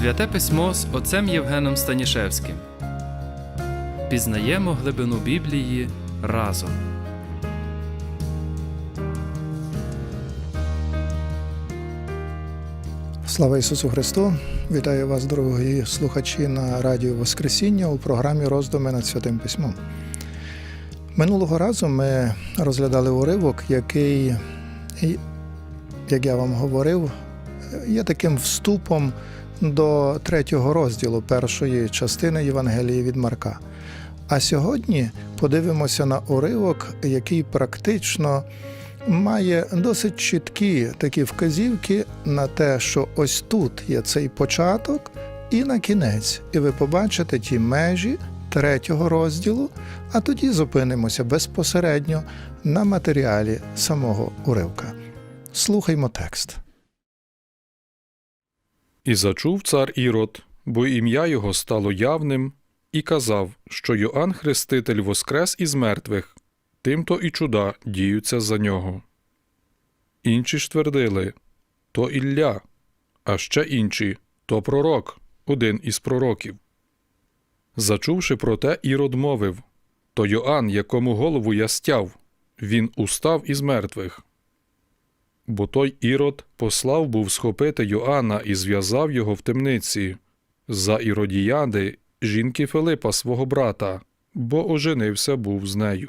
Святе письмо з отцем Євгеном Станішевським. Пізнаємо глибину Біблії разом. Слава Ісусу Христу! Вітаю вас, дорогі слухачі на Радіо Воскресіння у програмі Роздуми над Святим Письмом. Минулого разу ми розглядали уривок, який, як я вам говорив, є таким вступом до третього розділу першої частини Євангелії від Марка. А сьогодні подивимося на уривок, який практично має досить чіткі такі вказівки на те, що ось тут є цей початок і на кінець, і ви побачите ті межі третього розділу, а тоді зупинимося безпосередньо на матеріалі самого уривка. Слухаймо текст. І зачув цар Ірод, бо ім'я його стало явним, і казав, що Йоанн Хреститель воскрес із мертвих, тимто і чуда діються за нього. Інші ж твердили то Ілля, а ще інші то пророк, один із пророків. Зачувши про те, Ірод мовив то Йоанн, якому голову я стяв, він устав із мертвих. Бо той Ірод послав був схопити Йоанна і зв'язав його в темниці за іродіяди жінки Филипа свого брата, бо оженився був з нею.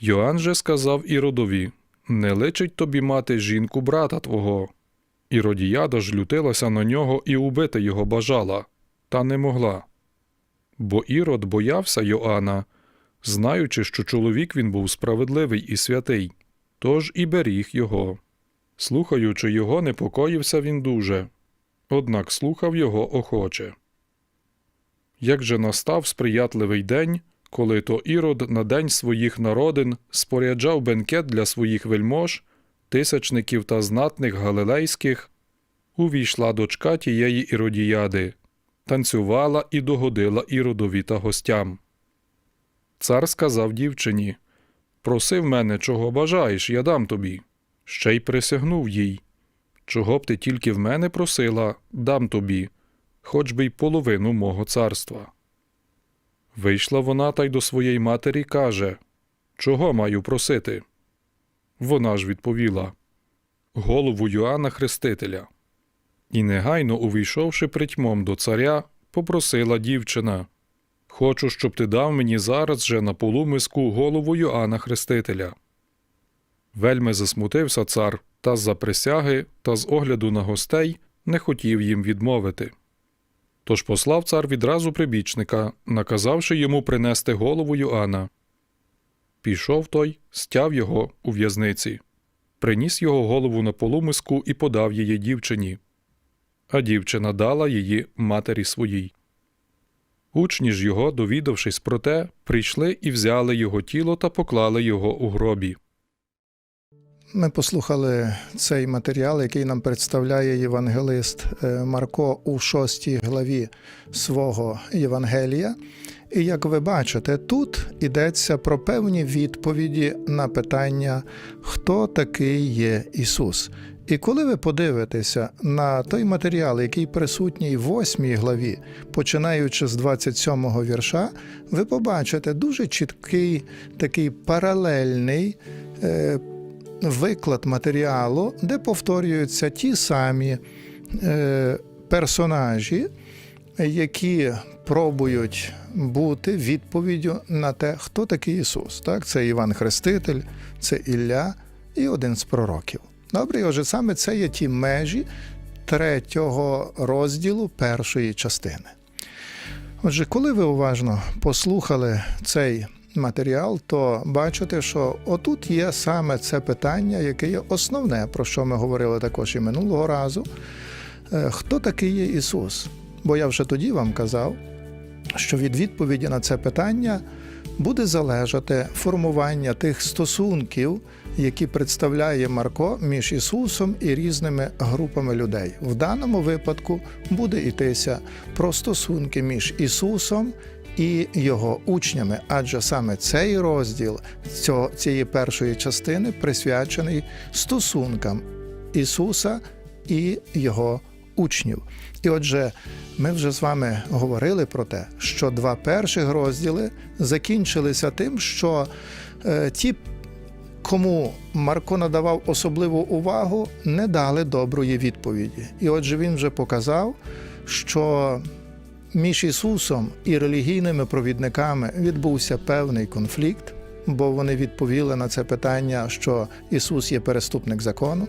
Йоанн же сказав Іродові Не личить тобі мати жінку брата твого. Іродіяда ж лютилася на нього і убити його бажала, та не могла. Бо Ірод боявся Йоанна, знаючи, що чоловік він був справедливий і святий, тож і беріг його. Слухаючи його, непокоївся він дуже, однак слухав його охоче. Як же настав сприятливий день, коли то Ірод на день своїх народин споряджав бенкет для своїх вельмож, тисячників та знатних галилейських, увійшла дочка тієї іродіяди, танцювала і догодила Іродові та гостям. Цар сказав дівчині Проси в мене, чого бажаєш, я дам тобі. Ще й присягнув їй. Чого б ти тільки в мене просила, дам тобі, хоч би й половину мого царства. Вийшла вона та й до своєї матері каже Чого маю просити? Вона ж відповіла Голову Йоанна Хрестителя. І негайно, увійшовши притьмом до царя, попросила дівчина Хочу, щоб ти дав мені зараз же на полумиску голову Йоанна Хрестителя. Вельми засмутився цар, та з-за присяги, та з огляду на гостей не хотів їм відмовити. Тож послав цар відразу прибічника, наказавши йому принести голову Йоанна. Пішов той, стяв його у в'язниці, приніс його голову на полумиску і подав її дівчині. А дівчина дала її матері своїй. Учні ж його, довідавшись про те, прийшли і взяли його тіло та поклали його у гробі. Ми послухали цей матеріал, який нам представляє євангелист е, Марко у шостій главі свого Євангелія. І як ви бачите, тут йдеться про певні відповіді на питання, хто такий є Ісус. І коли ви подивитеся на той матеріал, який присутній в восьмій главі, починаючи з 27-го вірша, ви побачите дуже чіткий такий паралельний. е, Виклад матеріалу, де повторюються ті самі е, персонажі, які пробують бути відповіддю на те, хто такий Ісус. Так? Це Іван Хреститель, це Ілля і один з пророків. Добре, отже, саме це є ті межі третього розділу першої частини. Отже, коли ви уважно послухали цей матеріал, то бачите, що отут є саме це питання, яке є основне, про що ми говорили також і минулого разу. Е, Хто такий є Ісус? Бо я вже тоді вам казав, що від відповіді на це питання буде залежати формування тих стосунків, які представляє Марко між Ісусом і різними групами людей. В даному випадку буде йтися про стосунки між Ісусом і його учнями, адже саме цей розділ цього, цієї першої частини присвячений стосункам Ісуса і його учнів. І отже, ми вже з вами говорили про те, що два перших розділи закінчилися тим, що е, ті, кому Марко надавав особливу увагу, не дали доброї відповіді. І отже, він вже показав, що між Ісусом і релігійними провідниками відбувся певний конфлікт, бо вони відповіли на це питання, що Ісус є переступник закону.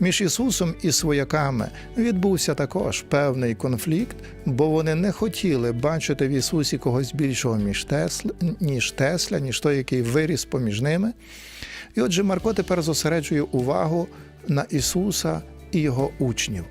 Між Ісусом і свояками відбувся також певний конфлікт, бо вони не хотіли бачити в Ісусі когось більшого ніж Тесля, ніж той, який виріс поміж ними. І отже, Марко тепер зосереджує увагу на Ісуса і його учнів.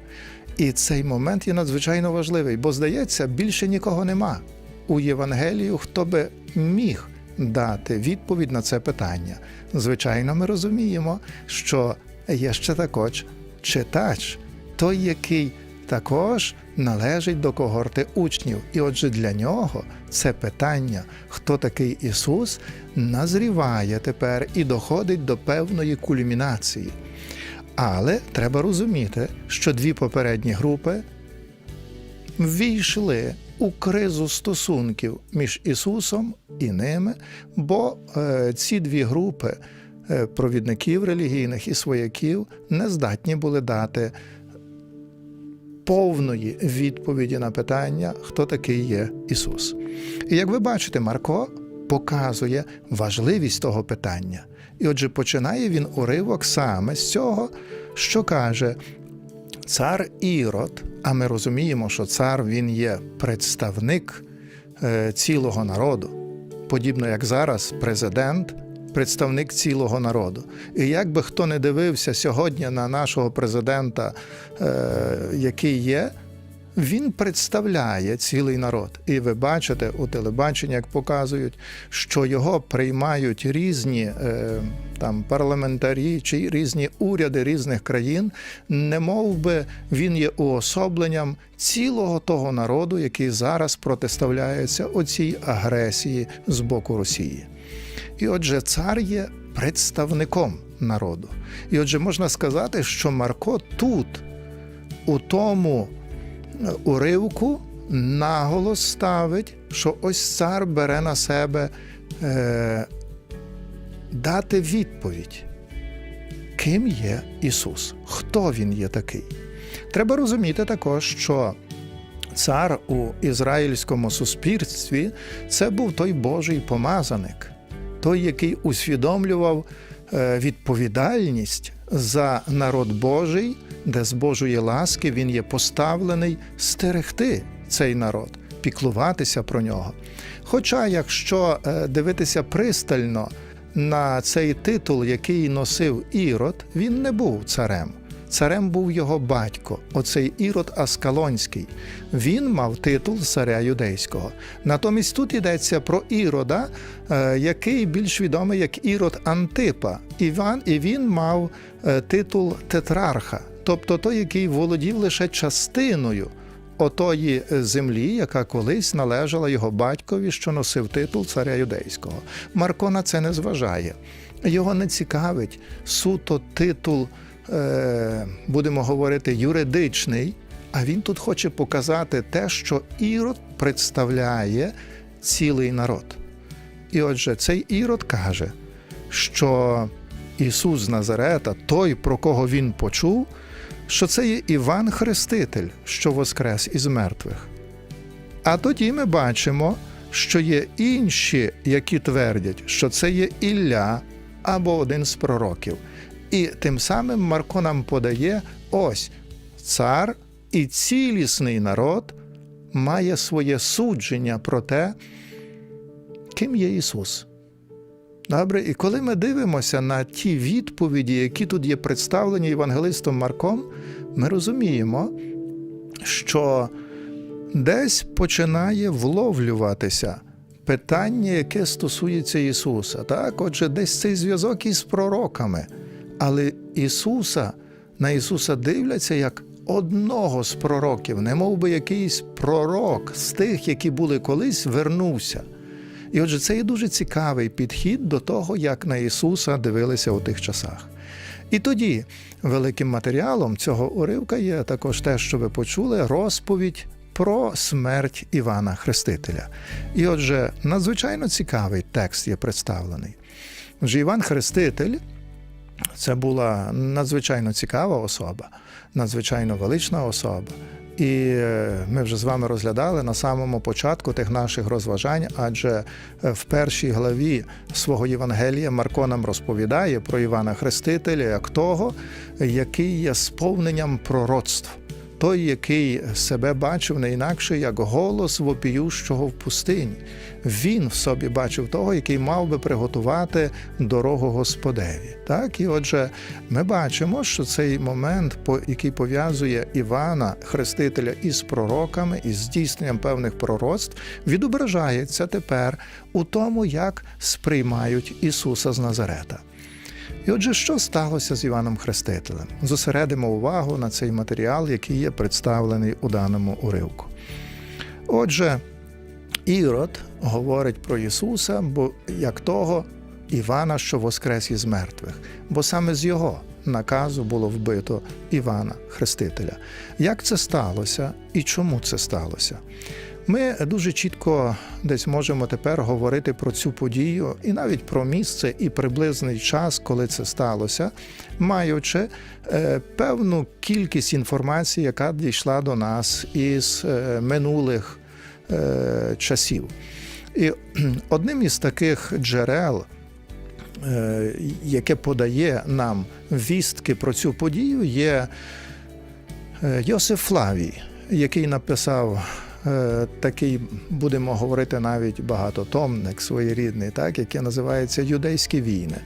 І цей момент є надзвичайно важливий, бо здається, більше нікого нема у Євангелію, хто би міг дати відповідь на це питання. Звичайно, ми розуміємо, що є ще також читач, той, який також належить до когорти учнів. І отже, для нього це питання, хто такий Ісус, назріває тепер і доходить до певної кульмінації. Але треба розуміти, що дві попередні групи ввійшли у кризу стосунків між Ісусом і ними, бо е, ці дві групи е, провідників релігійних і свояків не здатні були дати повної відповіді на питання, хто такий є Ісус. І як ви бачите, Марко показує важливість того питання. І отже, починає він уривок саме з цього, що каже цар Ірод, а ми розуміємо, що цар він є представник е, цілого народу, подібно як зараз президент. Представник цілого народу. І як би хто не дивився сьогодні на нашого президента, е, який є, він представляє цілий народ. І ви бачите у телебаченні, як показують, що його приймають різні е, там парламентарі чи різні уряди різних країн, не мов би він є уособленням цілого того народу, який зараз протиставляється оцій агресії з боку Росії. І отже, цар є представником народу. І отже, можна сказати, що Марко тут, у тому е, уривку, наголос ставить, що ось цар бере на себе е, дати відповідь, ким є Ісус, хто Він є такий. Треба розуміти також, що цар у ізраїльському суспільстві це був той Божий помазаник той, який усвідомлював е, відповідальність за народ Божий, де з Божої ласки він є поставлений стерегти цей народ, піклуватися про нього. Хоча, якщо е, дивитися пристально на цей титул, який носив Ірод, він не був царем. Царем був його батько, оцей Ірод Аскалонський. Він мав титул царя юдейського. Натомість тут йдеться про Ірода, е, який більш відомий як Ірод Антипа. Іван, і він мав е, титул тетрарха, тобто той, який володів лише частиною отої землі, яка колись належала його батькові, що носив титул царя юдейського. Марко на це не зважає. Його не цікавить суто титул е, будемо говорити, юридичний, а він тут хоче показати те, що Ірод представляє цілий народ. І отже, цей Ірод каже, що Ісус Назарета, той, про кого він почув, що це є Іван Хреститель, що воскрес із мертвих. А тоді ми бачимо, що є інші, які твердять, що це є Ілля або один з пророків. І тим самим Марко нам подає ось цар і цілісний народ має своє судження про те, ким є Ісус. Добре, і коли ми дивимося на ті відповіді, які тут є представлені євангелистом Марком, ми розуміємо, що десь починає вловлюватися питання, яке стосується Ісуса. Так, отже, десь цей зв'язок із пророками. Але Ісуса на Ісуса дивляться як одного з пророків, не мов би якийсь пророк з тих, які були колись, вернувся. І отже, це є дуже цікавий підхід до того, як на Ісуса дивилися у тих часах. І тоді великим матеріалом цього уривка є також те, що ви почули, розповідь про смерть Івана Хрестителя. І отже, надзвичайно цікавий текст є представлений. Отже, Іван Хреститель це була надзвичайно цікава особа, надзвичайно велична особа. І е, ми вже з вами розглядали на самому початку тих наших розважань, адже е, в першій главі свого Євангелія Марко нам розповідає про Івана Хрестителя як того, який є сповненням пророцтв. Той, який себе бачив не інакше як голос вопіющого в пустині. Він в собі бачив того, який мав би приготувати дорогу Господеві. Так, і отже, ми бачимо, що цей момент, який пов'язує Івана Хрестителя із пророками, із здійсненням певних пророцтв, відображається тепер у тому, як сприймають Ісуса з Назарета. І отже, що сталося з Іваном Хрестителем? Зосередимо увагу на цей матеріал, який є представлений у даному уривку. Отже, Ірод говорить про Ісуса, бо як того Івана, що воскрес із мертвих, бо саме з його наказу було вбито Івана Хрестителя. Як це сталося і чому це сталося? Ми дуже чітко десь можемо тепер говорити про цю подію і навіть про місце і приблизний час, коли це сталося, маючи е, певну кількість інформації, яка дійшла до нас із е, минулих е, часів. І одним із таких джерел, яке подає нам вістки про цю подію, є Йосиф Флавій, який написав такий, будемо говорити, навіть багатотомник своєрідний, так, який називається Юдейські війни.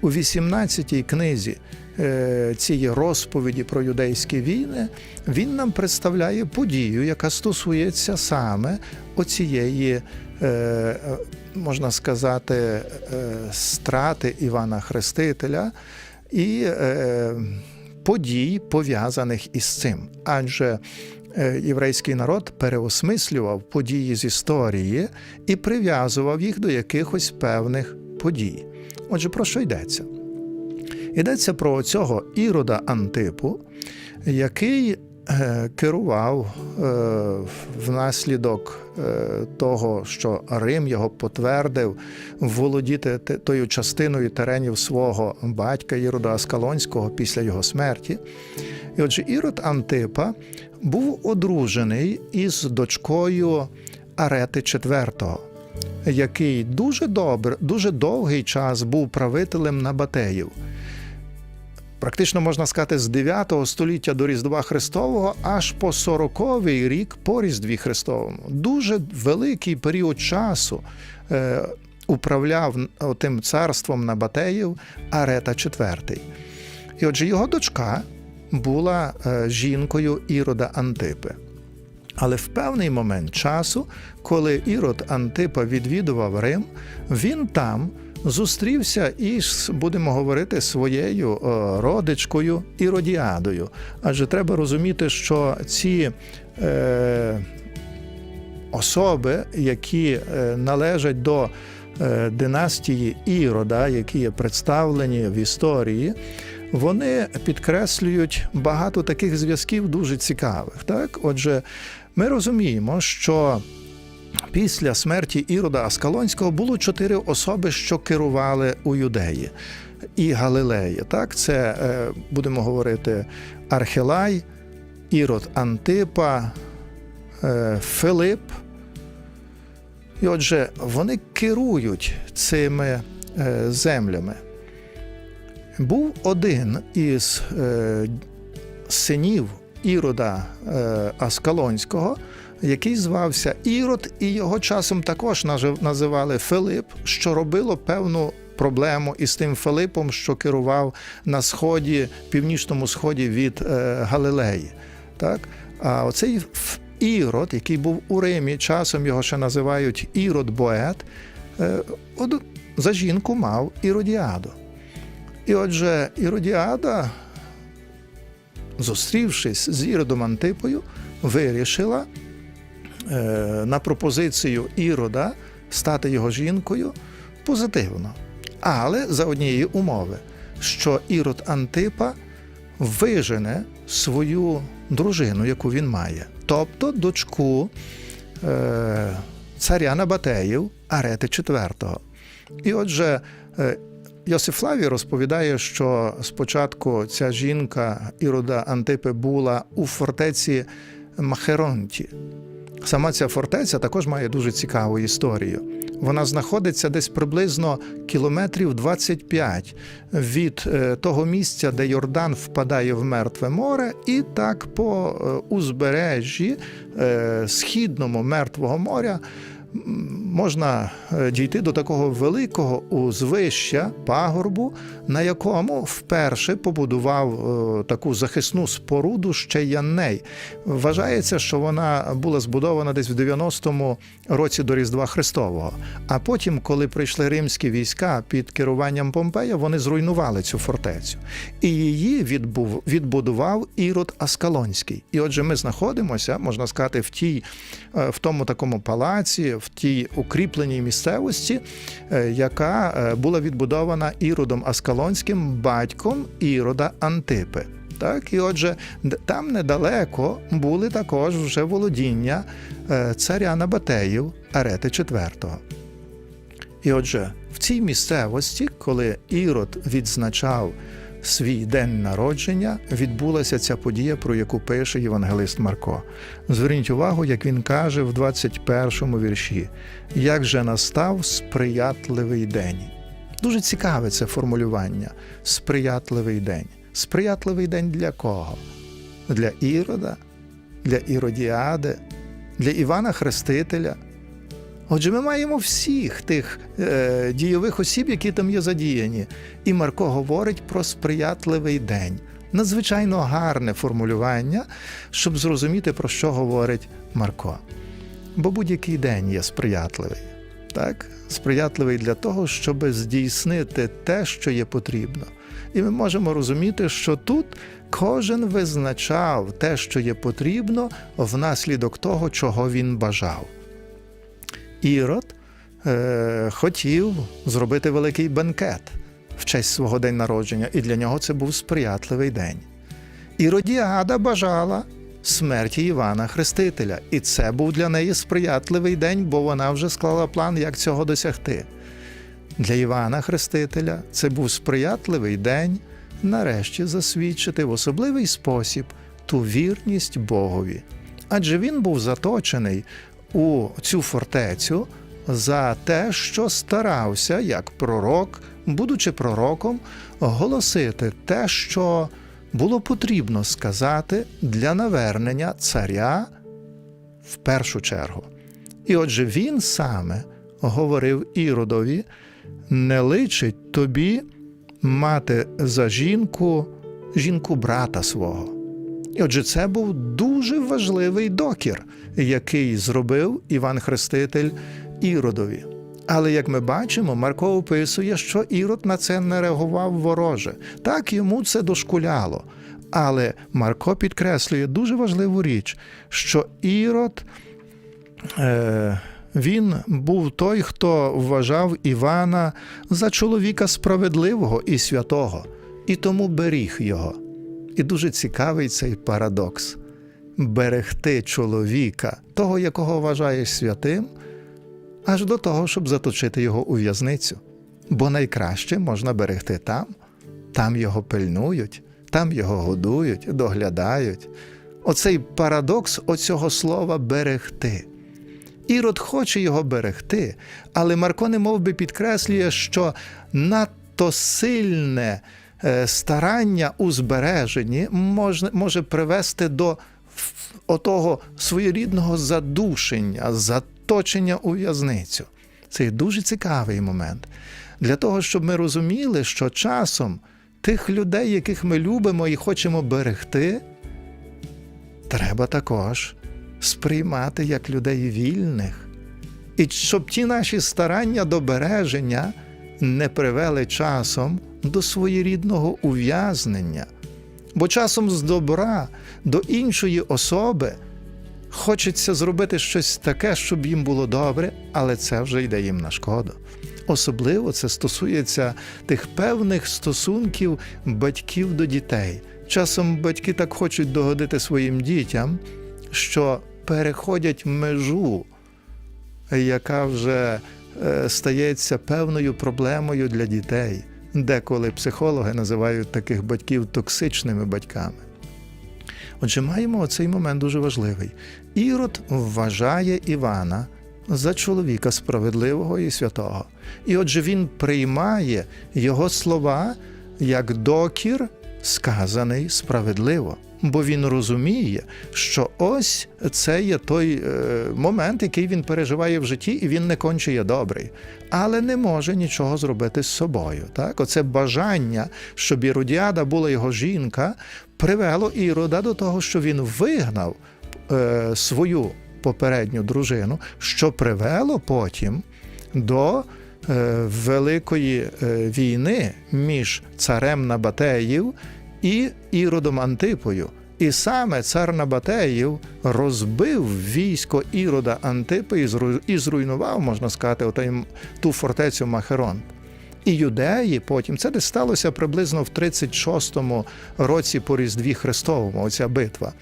У 18-й книзі е, цієї розповіді про юдейські війни він нам представляє подію, яка стосується саме оцієї, е, е, можна сказати, е, страти Івана Хрестителя і е, подій, пов'язаних із цим. Адже е, єврейський народ переосмислював події з історії і прив'язував їх до якихось певних подій. Отже, про що йдеться? Йдеться про цього Ірода Антипу, який е, керував е, внаслідок е, того, що Рим його потвердив володіти тою частиною теренів свого батька Ірода Аскалонського після його смерті. І отже, Ірод Антипа був одружений із дочкою Арети IV, який дуже добре, дуже довгий час був правителем Набатеїв. Практично можна сказати, з 9 століття до Різдва Христового аж по 40-й рік по Різдві Христовому. Дуже великий період часу е, управляв тим царством Набатеїв Арета IV. І отже, його дочка була е, жінкою Ірода Антипи. Але в певний момент часу, коли Ірод Антипа відвідував Рим, він там зустрівся із, будемо говорити, своєю е, родичкою Іродіадою. Адже треба розуміти, що ці е, особи, які е, належать до е, династії Ірода, які є представлені в історії, вони підкреслюють багато таких зв'язків дуже цікавих. Так? Отже, ми розуміємо, що після смерті Ірода Аскалонського було чотири особи, що керували у юдеї і Галилеї. Так, це е, будемо говорити Архелай, Ірод Антипа, е, Филип. І отже, вони керують цими е, землями. Був один із синів Ірода Аскалонського, який звався Ірод, і його часом також називали Филип, що робило певну проблему із тим Филипом, що керував на сході, північному сході від е, Галилеї. Так? А оцей Ірод, який був у Римі, часом його ще називають Ірод Боет, е, за жінку мав Іродіаду. І отже, Іродіада, зустрівшись з Іродом Антипою, вирішила на пропозицію Ірода стати його жінкою позитивно. Але за однієї умови, що Ірод Антипа вижене свою дружину, яку він має, тобто дочку е, царя Набатеїв Арети IV. І отже, е, Йосиф Флавій розповідає, що спочатку ця жінка Ірода Антипи була у фортеці Махеронті. Сама ця фортеця також має дуже цікаву історію. Вона знаходиться десь приблизно кілометрів 25 від е, того місця, де Йордан впадає в Мертве море, і так по е, узбережжі е, східному Мертвого моря можна е, дійти до такого великого узвища пагорбу, на якому вперше побудував е, таку захисну споруду ще Янней. Вважається, що вона була збудована десь в 90-му році до Різдва Христового. А потім, коли прийшли римські війська під керуванням Помпея, вони зруйнували цю фортецю. І її відбув, відбудував Ірод Аскалонський. І отже, ми знаходимося, можна сказати, в тій, е, в тому такому палаці, в тій укріпленій місцевості, е, яка е, була відбудована Іродом Аскалонським, батьком Ірода Антипи. Так, і отже, там недалеко були також вже володіння е, царя Набатеїв Арети IV. І отже, в цій місцевості, коли Ірод відзначав свій день народження, відбулася ця подія, про яку пише євангелист Марко. Зверніть увагу, як він каже в 21 вірші: як же настав сприятливий день. Дуже цікаве це формулювання сприятливий день. Сприятливий день для кого? Для Ірода, для Іродіади, для Івана Хрестителя. Отже, ми маємо всіх тих е, дійових осіб, які там є задіяні. І Марко говорить про сприятливий день. Надзвичайно гарне формулювання, щоб зрозуміти, про що говорить Марко. Бо будь-який день є сприятливий. Так? Сприятливий для того, щоб здійснити те, що є потрібно. І ми можемо розуміти, що тут кожен визначав те, що є потрібно, внаслідок того, чого він бажав. Ірод е, хотів зробити великий бенкет в честь свого день народження, і для нього це був сприятливий день. Іродіада бажала смерті Івана Хрестителя, і це був для неї сприятливий день, бо вона вже склала план, як цього досягти. Для Івана Хрестителя це був сприятливий день нарешті засвідчити в особливий спосіб ту вірність Богові. Адже він був заточений у цю фортецю за те, що старався, як пророк, будучи пророком, голосити те, що було потрібно сказати для навернення царя в першу чергу. І отже, він саме говорив Іродові: не личить тобі мати за жінку жінку брата свого. І отже, це був дуже важливий докір, який зробив Іван Хреститель Іродові. Але як ми бачимо, Марко описує, що Ірод на це не реагував вороже. Так йому це дошкуляло. Але Марко підкреслює дуже важливу річ, що Ірод е, він був той, хто вважав Івана за чоловіка справедливого і святого, і тому беріг його. І дуже цікавий цей парадокс берегти чоловіка, того, якого вважаєш святим, аж до того, щоб заточити його у в'язницю. Бо найкраще можна берегти там, там його пильнують, там його годують, доглядають. Оцей парадокс оцього слова берегти. Ірод хоче його берегти, але Марко не би підкреслює, що надто сильне старання у збереженні може, може привести до отого своєрідного задушення, заточення у в'язницю. Це дуже цікавий момент. Для того, щоб ми розуміли, що часом тих людей, яких ми любимо і хочемо берегти, треба також сприймати як людей вільних. І щоб ті наші старання до береження не привели часом до своєрідного ув'язнення. Бо часом з добра до іншої особи Хочеться зробити щось таке, щоб їм було добре, але це вже йде їм на шкоду. Особливо це стосується тих певних стосунків батьків до дітей. Часом батьки так хочуть догодити своїм дітям, що переходять межу, яка вже е, стається певною проблемою для дітей. Деколи психологи називають таких батьків токсичними батьками. Отже, маємо оцей момент дуже важливий. Ірод вважає Івана за чоловіка справедливого і святого. І отже, він приймає його слова як докір, сказаний справедливо. Бо він розуміє, що ось це є той е, момент, який він переживає в житті, і він не конче добрий, але не може нічого зробити з собою. Так, оце бажання, щоб Іродіада була його жінка, привело Ірода до того, що він вигнав е, свою попередню дружину, що привело потім до е, великої війни між царем Набатеїв і Іродом Антипою. І саме цар Набатеїв розбив військо Ірода Антипи і зруйнував, можна сказати, ту фортецю Махерон. І юдеї потім, це десь сталося приблизно в 36-му році по Різдві Христовому, оця битва.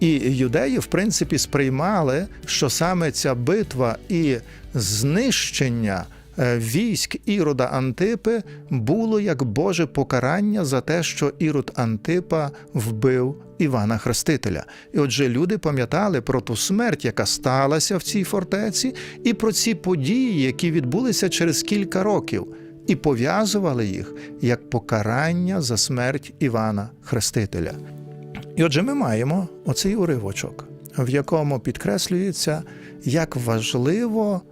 І юдеї, в принципі, сприймали, що саме ця битва і знищення військ Ірода Антипи було як Боже покарання за те, що Ірод Антипа вбив Івана Хрестителя. І отже, люди пам'ятали про ту смерть, яка сталася в цій фортеці, і про ці події, які відбулися через кілька років, і пов'язували їх як покарання за смерть Івана Хрестителя. І отже, ми маємо оцей уривочок, в якому підкреслюється, як важливо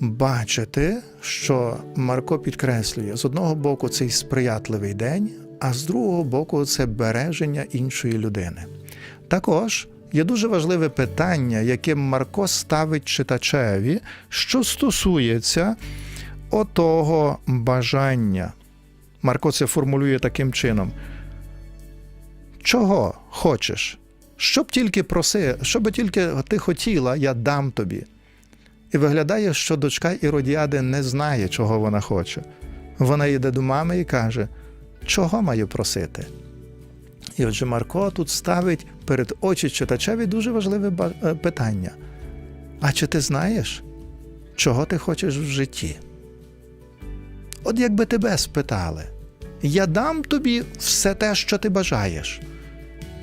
бачити, що Марко підкреслює з одного боку цей сприятливий день, а з другого боку це береження іншої людини. Також є дуже важливе питання, яке Марко ставить читачеві, що стосується отого бажання. Марко це формулює таким чином. Чого хочеш? Щоб тільки проси, що би тільки ти хотіла, я дам тобі. І виглядає, що дочка Іродіади не знає, чого вона хоче. Вона йде до мами і каже, чого маю просити? І отже, Марко тут ставить перед очі читачеві дуже важливе е, питання. А чи ти знаєш, чого ти хочеш в житті? От якби тебе спитали, я дам тобі все те, що ти бажаєш.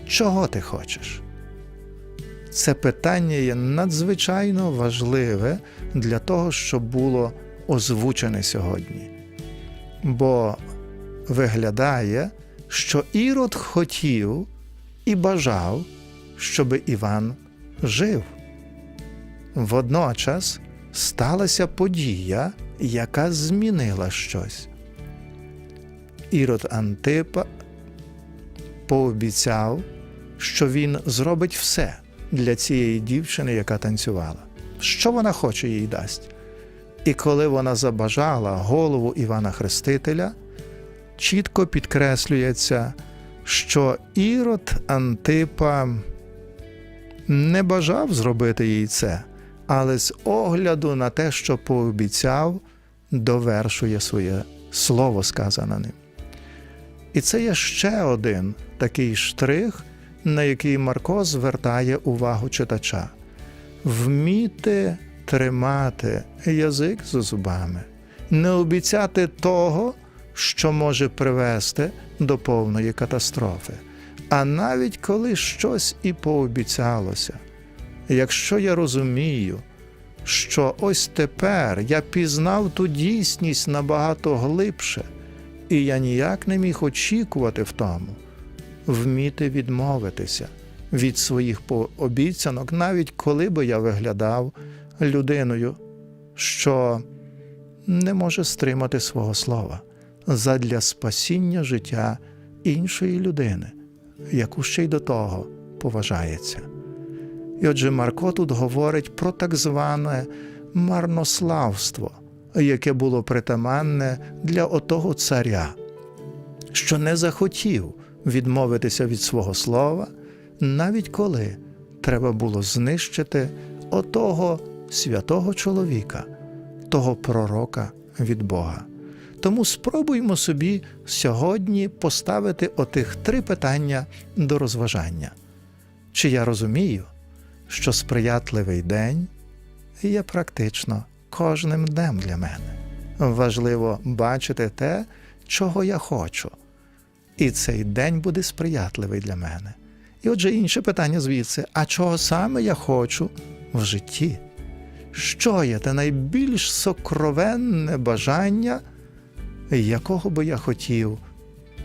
Чого ти хочеш? Це питання є надзвичайно важливе для того, щоб було озвучене сьогодні. Бо виглядає, що Ірод хотів і бажав, щоб Іван жив. Водночас сталася подія, яка змінила щось. Ірод Антипа пообіцяв, що він зробить все для цієї дівчини, яка танцювала. Що вона хоче їй дасть. І коли вона забажала голову Івана Хрестителя, чітко підкреслюється, що Ірод Антипа не бажав зробити їй це, але з огляду на те, що пообіцяв, довершує своє слово сказане ним. І це є ще один такий штрих, на який Марко звертає увагу читача: вміти тримати язик за зубами, не обіцяти того, що може привести до повної катастрофи. А навіть коли щось і пообіцялося, якщо я розумію, що ось тепер я пізнав ту дійсність набагато глибше, і я ніяк не міг очікувати в тому, вміти відмовитися від своїх обіцянок, навіть коли би я виглядав людиною, що не може стримати свого слова задля спасіння життя іншої людини, яку ще й до того поважається. І отже, Марко тут говорить про так зване марнославство, яке було притаманне для отого царя, що не захотів відмовитися від свого слова, навіть коли треба було знищити отого святого чоловіка, того пророка від Бога. Тому спробуймо собі сьогодні поставити отих три питання до розважання. Чи я розумію, що сприятливий день є практично кожним днем для мене? Важливо бачити те, чого я хочу, і цей день буде сприятливий для мене. І отже, інше питання звідси: а чого саме я хочу в житті? Що є те найбільш сокровенне бажання, якого би я хотів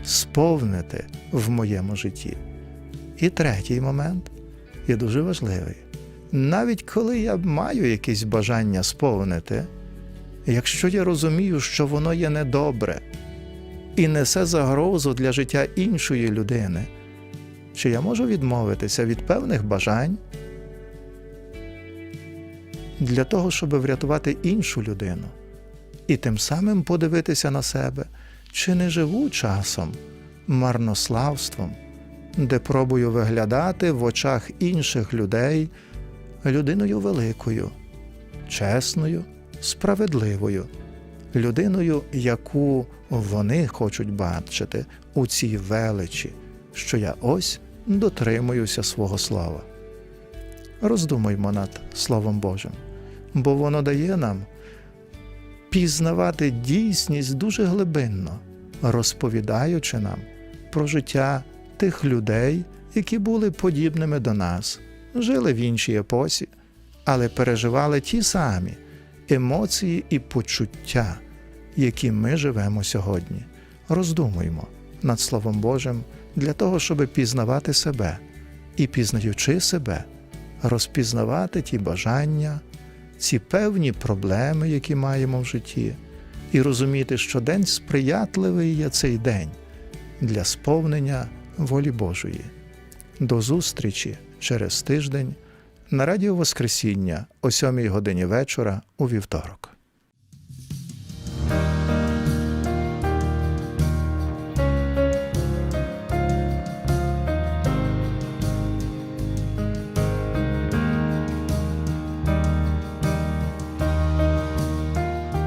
сповнити в моєму житті? І третій момент є дуже важливий. Навіть коли я маю якесь бажання сповнити, якщо я розумію, що воно є недобре і несе загрозу для життя іншої людини, чи я можу відмовитися від певних бажань? Для того, щоб врятувати іншу людину, і тим самим подивитися на себе, чи не живу часом марнославством, де пробую виглядати в очах інших людей людиною великою, чесною, справедливою, людиною, яку вони хочуть бачити у цій величі, що я ось дотримуюся свого слова. Роздумаймо над Словом Божим, бо воно дає нам пізнавати дійсність дуже глибинно, розповідаючи нам про життя тих людей, які були подібними до нас, жили в іншій епосі, але переживали ті самі емоції і почуття, які ми живемо сьогодні. Роздумуємо над Словом Божим для того, щоб пізнавати себе і, пізнаючи себе, розпізнавати ті бажання, ці певні проблеми, які маємо в житті, і розуміти, що день сприятливий є цей день для сповнення волі Божої. До зустрічі через тиждень на Радіо Воскресіння о 7 годині вечора у вівторок.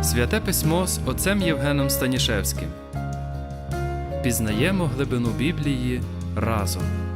Святе письмо з отцем Євгеном Станішевським. Пізнаємо глибину Біблії разом.